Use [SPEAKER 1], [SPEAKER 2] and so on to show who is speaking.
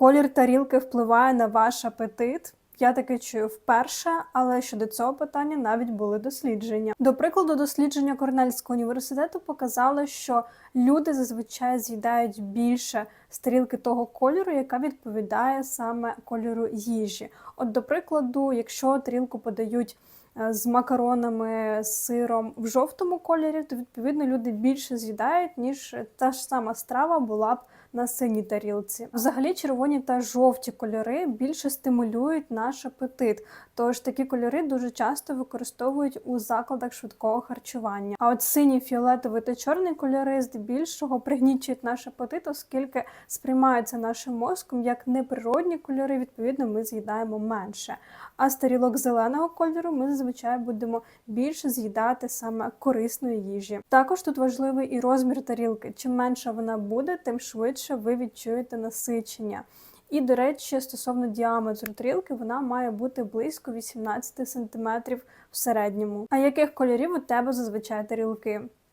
[SPEAKER 1] Колір тарілки впливає на ваш апетит. Я таке чую вперше, але щодо цього питання навіть були дослідження. До прикладу, дослідження Корнельського університету показало, що люди зазвичай з'їдають більше з тарілки того кольору, яка відповідає саме кольору їжі. От, до прикладу, якщо тарілку подають з макаронами, з сиром в жовтому кольорі, то відповідно люди більше з'їдають, ніж та ж сама страва була б на синій тарілці. Взагалі, червоні та жовті кольори більше стимулюють наш апетит. Тож такі кольори дуже часто використовують у закладах швидкого харчування. А от синій, фіолетовий та чорний кольори здебільшого пригнічують наш апетит, оскільки сприймаються нашим мозком як неприродні кольори. Відповідно, ми з'їдаємо менше. А з тарілок зеленого кольору ми зазвичай будемо більше з'їдати саме корисної їжі. Також тут важливий і розмір тарілки. Чим менша вона буде, тим швидше ви відчуєте насичення. І, до речі, стосовно діаметру тарілки, вона має бути близько 18 см в середньому. А яких кольорів у тебе зазвичай тарілки?